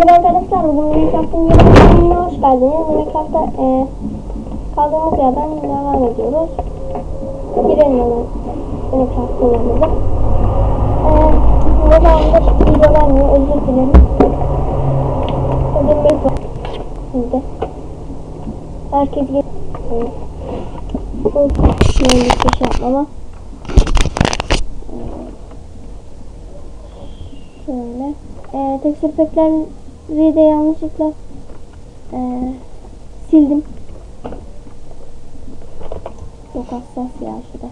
Merhaba arkadaşlar, bugün Minecraft'ın yeni bölümüne hoş geldiniz. Minecraft'ta e, kaldığımız yerden devam ediyoruz. Girelim hemen Minecraft'ın yanımıza. E, ne zamandır video vermiyor, özür dilerim. Dilerim. Şimdi. Herkes gel. E, bu neymiş bir şey yapmama. Şöyle. E, tekstür pack'leri de yanlışlıkla e, sildim. Çok hassas ya şurada.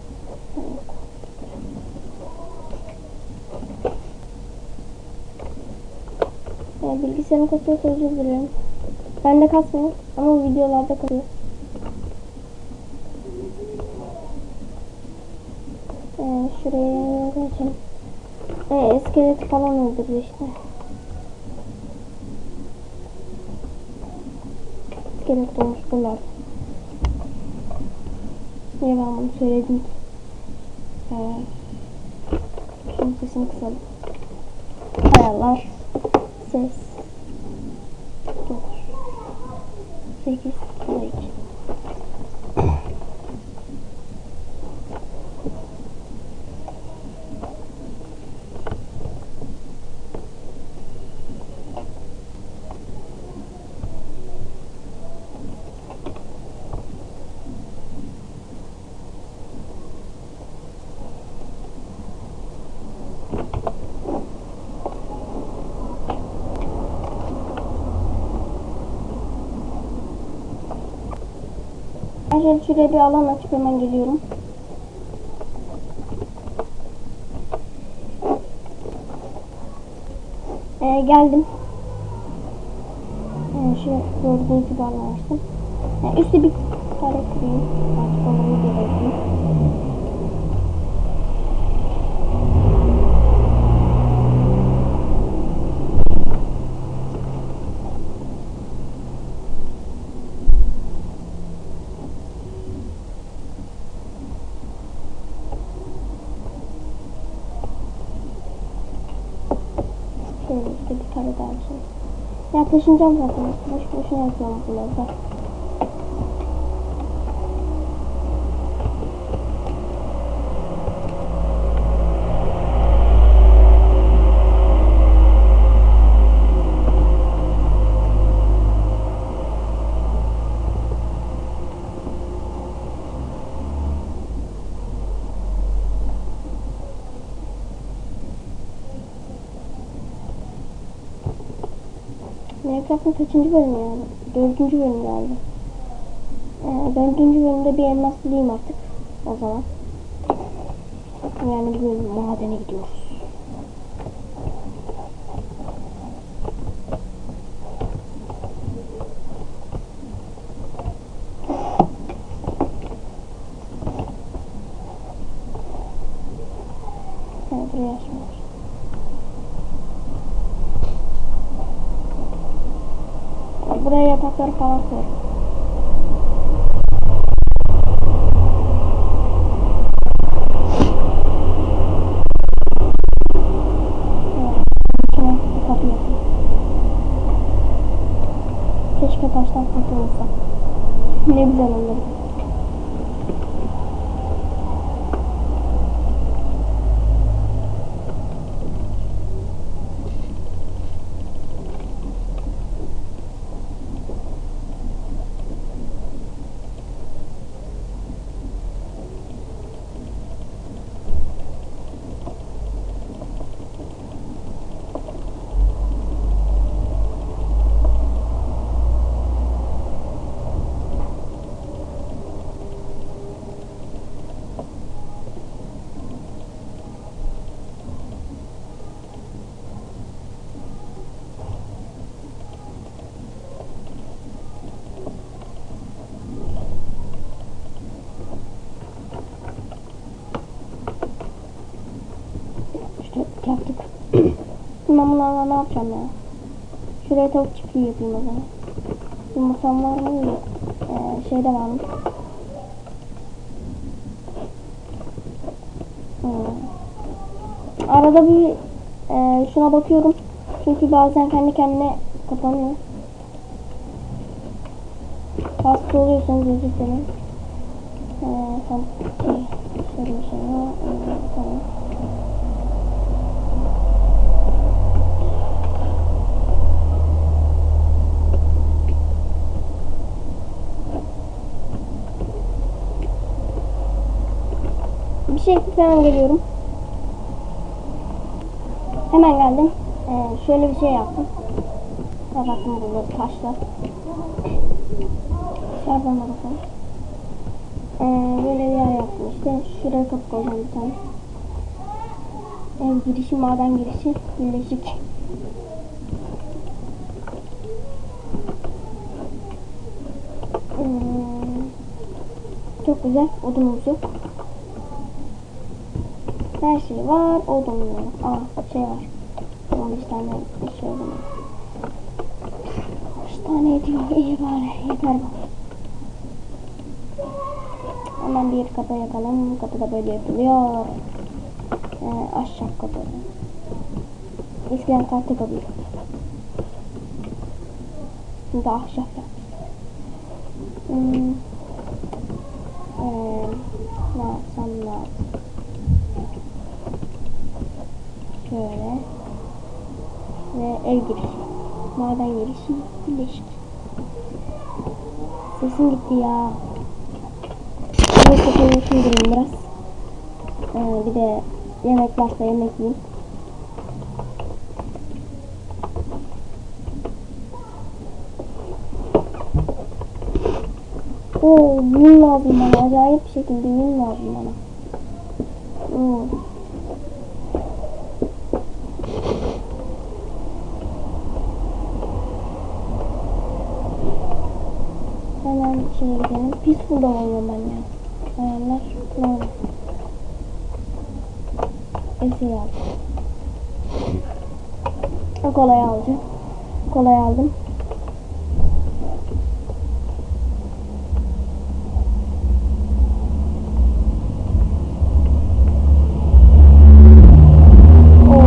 E, bilgisayarım kasıyorsa özür dilerim. Ben de kasmıyor ama videolarda kasıyor. E, şuraya geçelim. E, iskelet falan öldürdü işte. İskelet doğmuş bunlar. Niye ben bunu söyledim ki? Ee, şunun sesini kısalım. Ayarlar. Ses. 9. 8. 12. Şöyle şuraya bir alan açıp hemen geliyorum. Ee, geldim. Ee, şu gördüğünüz gibi alan açtım. Ee, üstte bir kare kurayım. Artık onu gerekiyor. Şöyle işte bir kare daha açayım. Ya taşınacağım zaten. Boş boşuna yapıyorum bunları da. Minecraft'ın kaçıncı bölümü yani? Dördüncü bölüm galiba. Ee, dördüncü bölümde bir elmas bulayım artık. O zaman. Yani bugün madene gidiyoruz. Evet, buraya açmıyoruz. Buraya yatakları falan koy. Evet, içine bir kapı yapayım. Keşke taştan kapı olsa. Ne güzel olurdu. Yaptık. ben bunlarla ne yapacağım ya? Şuraya tavuk çiftliği yapayım o zaman. Yumurtam var mı? Ee, şeyde var mı? Hmm. Arada bir e, şuna bakıyorum. Çünkü bazen kendi kendine Kapanıyor. Hasta oluyorsanız özür dilerim. Ee, tam şöyle bir şey var. Evet, tamam. Şey falan geliyorum. Hemen geldim. Ee, şöyle bir şey yaptım. Kapattım buraları taşla. Dışarıdan da bakalım. Ee, böyle bir yer yaptım işte. Şuraya kapı koyacağım bir tane. Ev girişi, maden girişi birleşik. Hmm, çok güzel. Odunumuz yok. Her şey var. Odun yok. Aa şey var. 15 tane şey var. Kaç tane ediyor? İyi bari. Yeter bana. Hemen bir kapı yakalım. Kapı da böyle yapılıyor. Ee, ahşap kapı. Eskiden tahta kapıydı. Şimdi ahşap yapmış. Hmm. Ee, ne yapsam ne yapsam. Şöyle. Ve ev girişi. Maden girişi. Birleşik. Sesim gitti ya. Neyse konuşayım durayım biraz. Ee, bir de yemek varsa yemek yiyeyim. Oo, yün lazım bana. Acayip şekilde yün lazım bana. Oo. Hemen şeye gidelim. Peaceful'da oynuyorum ben ya. Ayarlar. Normal. Esir aldım. Kolay alacağım. Kolay aldım. Oo,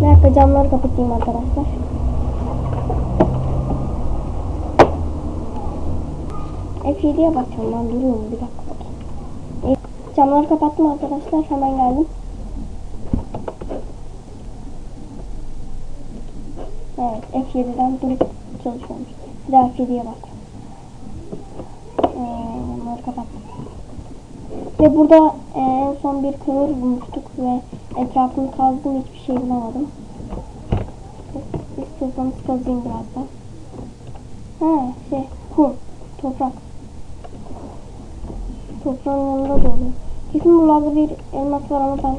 Bir dakika camları kapatayım arkadaşlar. F7'ye bakacağım ben duruyorum bir dakika bakayım. E, camları kapattım arkadaşlar hemen geldim. Evet F7'den durup çalışıyormuş. Bir daha F7'ye bak. Ee, bunları kapattım. Ve burada e, en son bir kömür bulmuştuk ve etrafını kazdım hiçbir şey bulamadım. İstiyorsanız kazayım biraz da. Ha şey kum, toprak. Toprağın yanında da. Kesin buralarda bir elmas var ama ben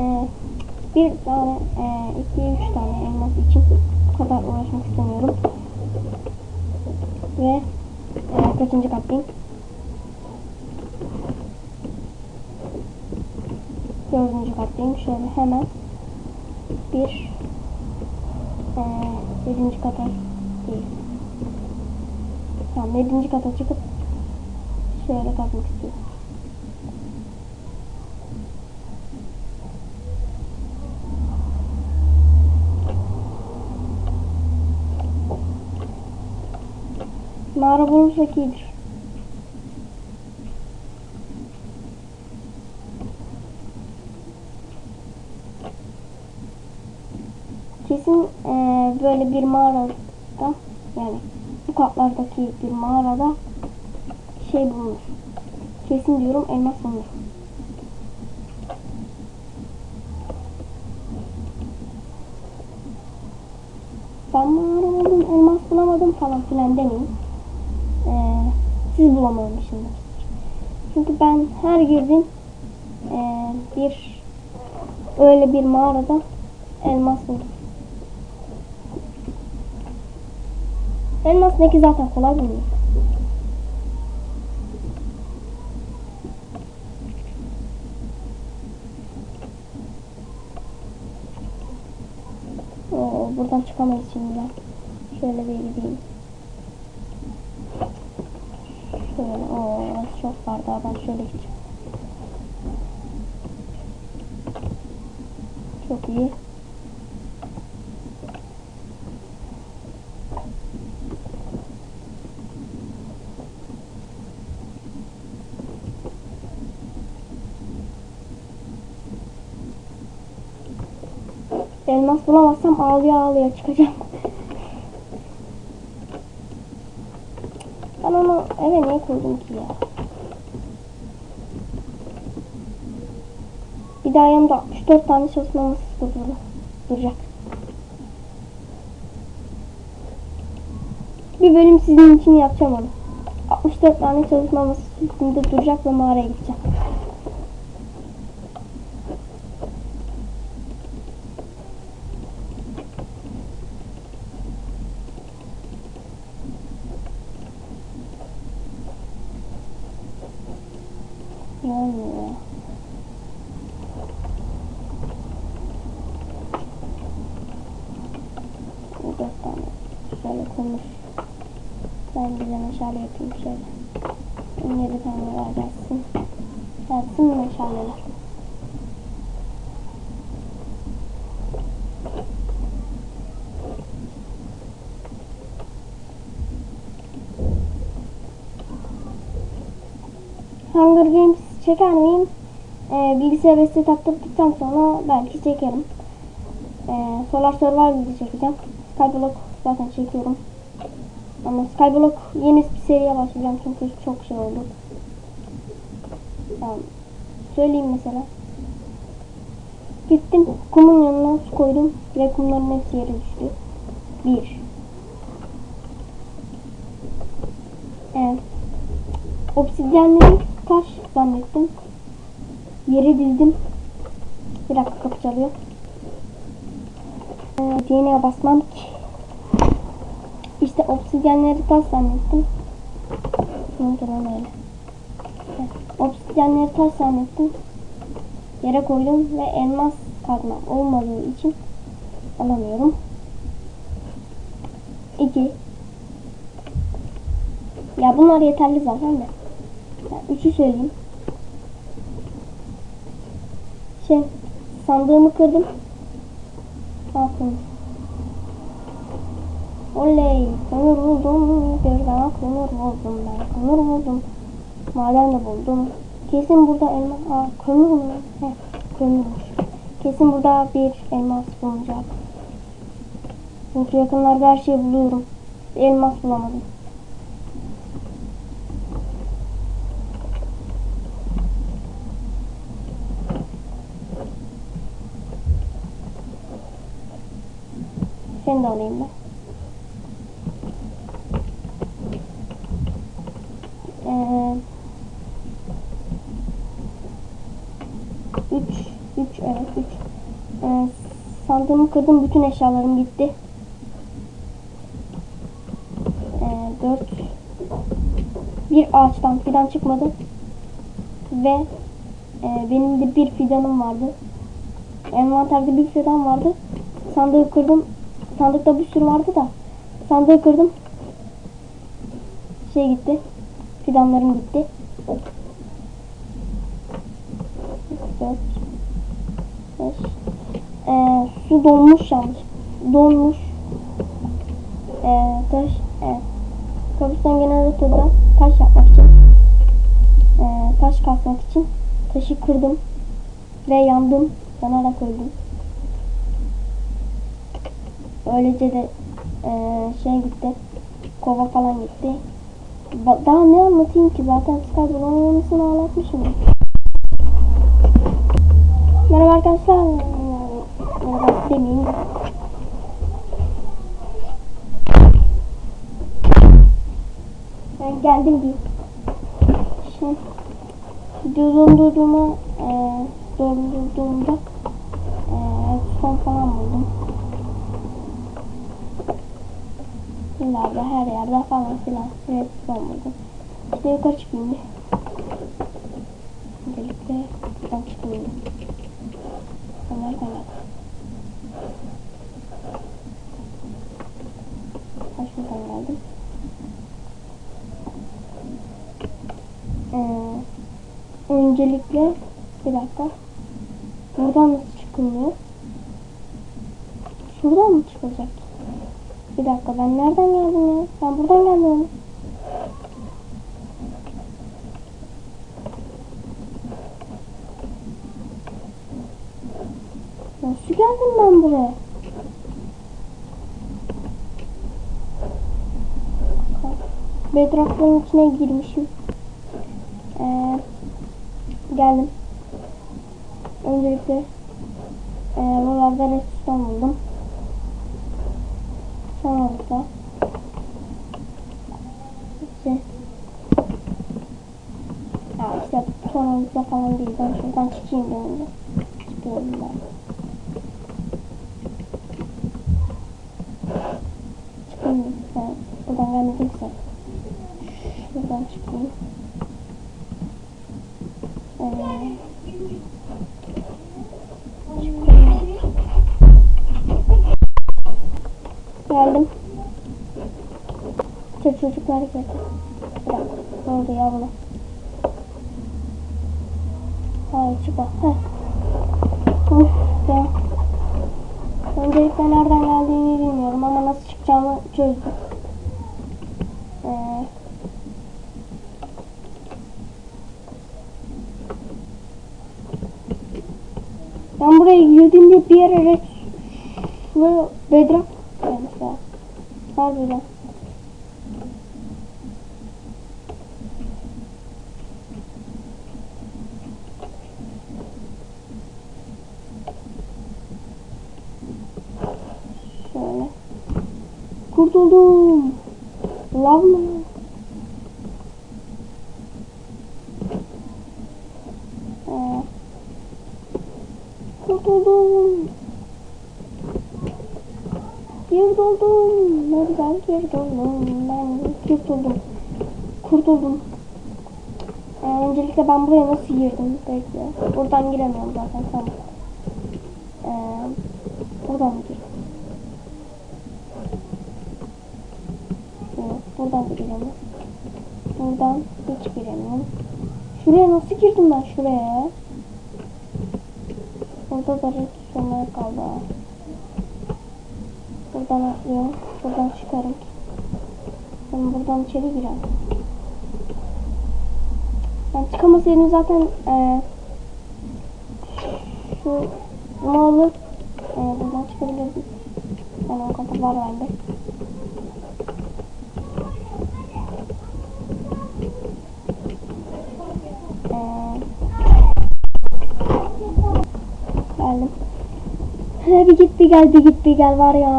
e, bir tane, e, iki, üç tane elmas için bu kadar uğraşmak istemiyorum. Ve e, kaçıncı kattayım? Dördüncü kattayım. Şöyle hemen bir e, yedinci kata değil. Tamam yedinci kata çıkıp şöyle kazmak istiyorum. Mağara bulursak iyidir. Kesin eee, böyle bir mağarada yani bu katlardaki bir mağarada şey bulunur. Kesin diyorum elmas bulunur. Ben mağara buldum, elmas bulamadım falan filan demeyin. Eee, siz bulamamışsınız. Çünkü ben her girdim eee, bir öyle bir mağarada elmas buldum. Elmas ne ki zaten kolay bulunuyor. Oo, buradan çıkamayız şimdi. Şöyle bir gideyim. Şöyle, o çok var daha ben şöyle gideceğim. Çok iyi. Elmas bulamazsam ağlaya ağlaya çıkacağım. Ben onu eve niye koydum ki ya? Bir daha yanımda 64 tane çalışma masası durur, duracak. Bir bölüm sizin için yapacağım onu. 64 tane çalışma masası üstünde duracak ve mağaraya gideceğim. Ne oluyor ya? Bu tane şöyle konuş. Ben bir de meşale yapayım şöyle. On yedi tane var gelsin. Gelsin meşaleler. Hunger Games çeker miyim? Ee, bilgisayara site taktırdıktan sonra belki çekerim. Ee, Solar Survival'ı çekeceğim. Skyblock zaten çekiyorum. Ama Skyblock yeni bir seriye başlayacağım çünkü çok şey oldu. Tamam. Söyleyeyim mesela. Gittim kumun yanına su koydum ve kumların hepsi yere düştü. Bir. Evet. Obsidyenleri taş zannettim. Yere dizdim. Bir dakika kapı çalıyor. Ee, basmam ki. İşte obsidyenleri taş zannettim. Neydi lan öyle. Obsidyenleri taş zannettim. Yere koydum ve elmas kazmam olmadığı için alamıyorum. 2 Ya bunlar yeterli zaten de. Yani üçü söyleyeyim. Şey, sandığımı kırdım. Aferin. Oley, kömür buldum. Birden kömür buldum ben. Kömür buldum. Maden de buldum. Kesin burada elma... Aa, kömür mü? He, kömürmüş. Kesin burada bir elmas bulunacak. Çünkü yakınlarda her şeyi buluyorum. Elmas bulamadım. Seni de alayım ben. Ee, üç, üç, evet üç. Ee, sandığımı kırdım, bütün eşyalarım gitti. Ee, dört. Bir ağaçtan fidan çıkmadı. Ve e, benim de bir fidanım vardı. Envanterde bir fidan vardı. Sandığı kırdım. Sandıkta bir sürü vardı da. Sandığı kırdım. Şey gitti. Fidanlarım gitti. 4 5 ee, su donmuş yalnız. Donmuş. Ee, taş evet. Kabuston generatörden taş yapmak için ee, taş kasmak için taşı kırdım ve yandım. Yanarak öldüm. Öylece de ee, şey gitti. Kova falan gitti. Ba- Daha ne anlatayım ki zaten Skype'ın oynamasını anlatmışım. Merhaba arkadaşlar. Merhaba demeyeyim. de. Ben geldim diyeyim. Şimdi video dondurduğuma e, dondurduğumda e, son falan buldum. Buralarda her yerde falan filan redstone buldum. İşte yukarı çıkayım. Öncelikle buradan. Ben nereden geldim? Ben şuradan geldim. Ee, öncelikle bir dakika. Buradan nasıl çıkılıyor? Şuradan mı çıkılacak? Bir dakika ben nereden geldim ya? Ben buradan geldim. Nasıl geldim ben buraya? Bedrock'un içine girmişim. Ee, geldim. Öncelikle Sonra burada işte ya işte sonrasında falan değil. Ben şuradan çıkayım ben önce. Çıkayım İşte çocuklar geldi. Bir dakika. Ne oldu ya buna? Hayır çıkma. Heh. Of ya. Öncelikle nereden geldiğini bilmiyorum ama nasıl çıkacağımı çözdüm. Ee, ben buraya girdiğimde bir yere ve bedrock gelmiş ya. Harbiden. Şöyle. Kurtuldum. Lav mı? Ee, kurtuldum. Geri doldum. Ne güzel geri doldum. Ben kurtuldum. Kurtuldum. Ee, öncelikle ben buraya nasıl girdim? Bekle. Buradan giremiyorum zaten. Tamam. Ee, buradan mı girdim? Yok, buradan da giremiyorum. Buradan hiç giremiyorum. Şuraya nasıl girdim ben şuraya? Burada da redstone'lar kaldı. Buradan atlıyorum. Buradan çıkarım. Ben buradan içeri gireyim. Ben çıkamasaydım zaten eee şu ne olur eee buradan çıkabilirdim. Yani o kadar var bende. Eee geldim. He, bir git bir gel bir git bir gel var ya.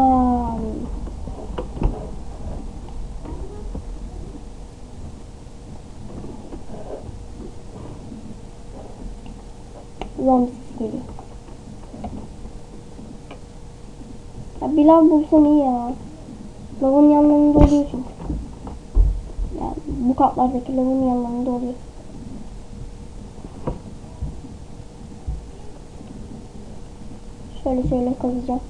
Zombi geliyor. Ya bir lav bulsam iyi ya. Lavın yanlarında oluyor çünkü. Yani bu katlardaki lavın yanlarında oluyor. Şöyle kazacağım.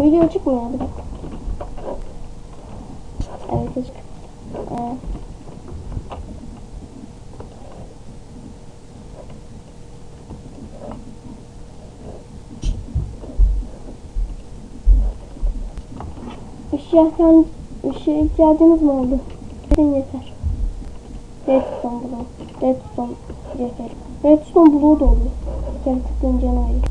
Video çıkmıyor bir dakika. Evet açık. Ee, Işığa ihtiyacınız mı oldu? Yeter. Redstone bloğu. Redstone cevheri. Redstone bloğu da oluyor. Bir kere tıklayınca ne oluyor?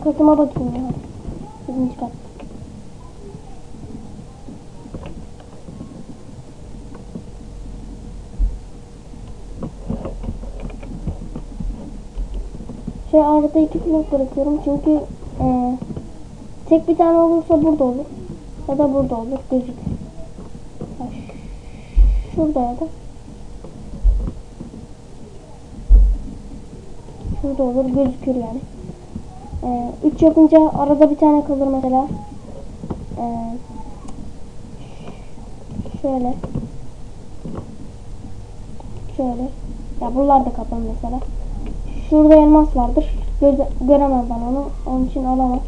Ben kazıma bakayım ya. Birinci kat. Şey arada iki blok bırakıyorum çünkü e, tek bir tane olursa burada olur. Ya da burada olur ş- Şurada ya da. Şurada olur gözükür yani. Ee, 3 yapınca arada bir tane kalır mesela. Ee, şöyle. Şöyle. Ya buralar da kapalı mesela. Şurada elmas vardır. Göze göremem ben onu. Onun için alamam.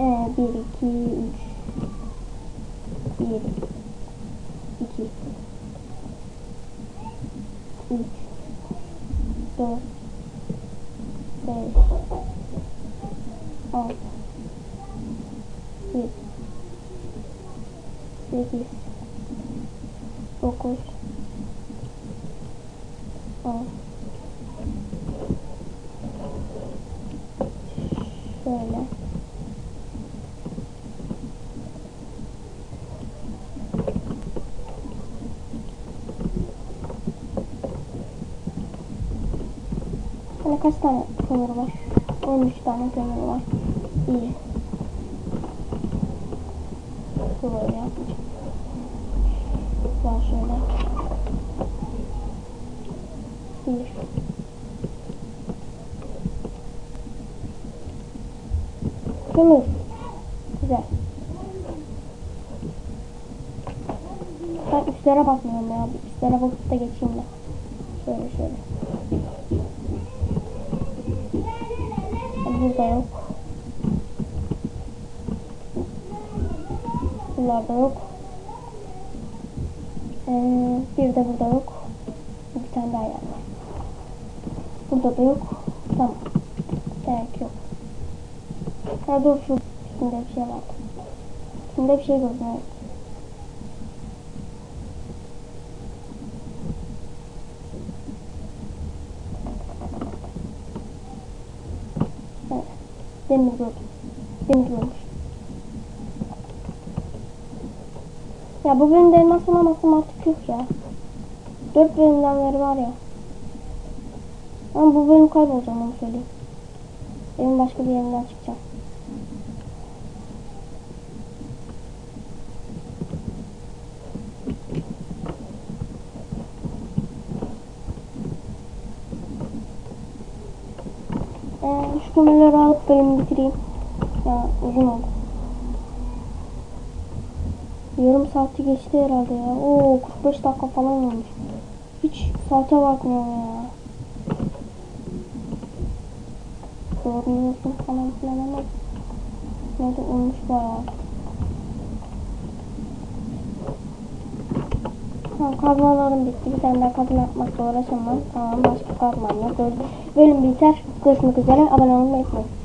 Ee, 1, 2, 3, 1, kaç tane kömür var? 13 tane kömür var. İyi. Böyle yapmayacağım. Daha şöyle. Bir. Kömür. Güzel. Ben üstlere bakmıyorum ya. Üstlere bakıp da geçeyim de. Şöyle şöyle. Burada yok. Buralarda yok. Ee, bir de burada yok. Bir tane daha yer var. Burada da yok. Tamam. Gerek yok. Ha dur şu üstünde bir şey var. Üstünde bir şey gördüm. Evet. Evet. Demir gördüm. Demir görmüş. Ya bu bölümde elmas bulamasam artık yok ya. Dört bölümden beri var ya. Ama bu bölüm kaybolacağım onu söyleyeyim. Benim başka bir yerimden çıkacağım. Ee, şu alıp bölümü bitireyim. Ya uzun oldu. Yarım saati geçti herhalde ya. Oo 45 dakika falan olmuş. Hiç saate bakmıyorum ya. Doğru musun falan filan ama nerede olmuş bayağı. Tamam kazmalarım bitti. Bir tane daha kazma yapmakla uğraşamam. Tamam başka kazmam yok. Bölüm biter. Görüşmek üzere. Abone olmayı unutmayın.